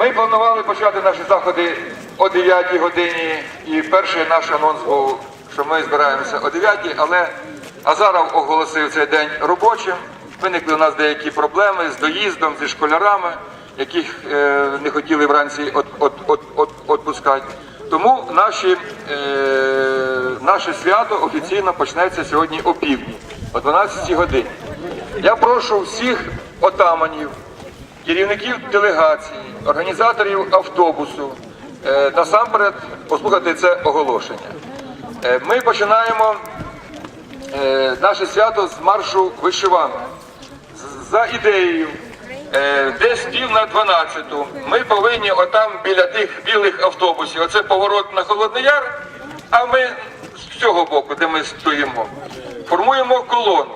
Ми планували почати наші заходи о 9 годині, і перший наш анонс був, що ми збираємося о 9, але Азаров оголосив цей день робочим. Виникли у нас деякі проблеми з доїздом, зі школярами, яких е, не хотіли вранці от, от, от, от, отпускати. Тому наші, е, наше свято офіційно почнеться сьогодні о півдні, о 12 годині. Я прошу всіх отаманів, керівників делегацій, організаторів автобусу, е, насамперед послухати це оголошення. Е, Ми починаємо е, наше свято з маршу вишиванок. З- За ідеєю, десь пів на 12 ми повинні отам біля тих білих автобусів, оце поворот на Холодний Яр, а ми з цього боку, де ми стоїмо, формуємо колону.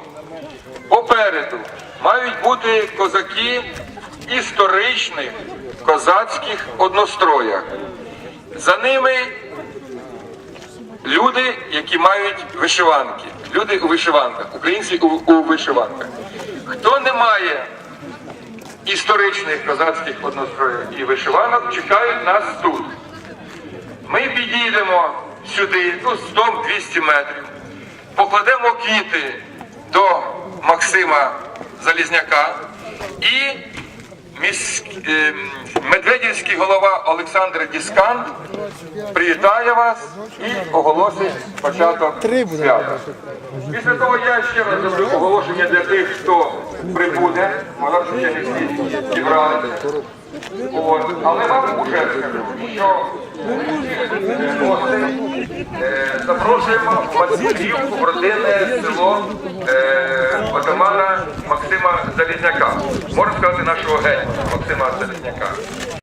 Попереду мають бути козаки історичних козацьких одностроях. За ними люди, які мають вишиванки. Люди у вишиванках, українці у, у вишиванках. Хто не має історичних козацьких одностроїв і вишиванок, чекають нас тут. Ми підійдемо сюди, ну, 100-200 метрів, покладемо квіти до Максима Залізняка і медведівський голова Олександр Діскант привітає вас і оголосить початок свята. Після того я ще раз зроблю оголошення для тих, хто прибуде, що ще не всі зібралися. От. Але вам уже скажу, що е, запрошуємо в Василівку, в родинне село е, Залізняка. Можна сказати нашого гетьмана Максима Залізняка.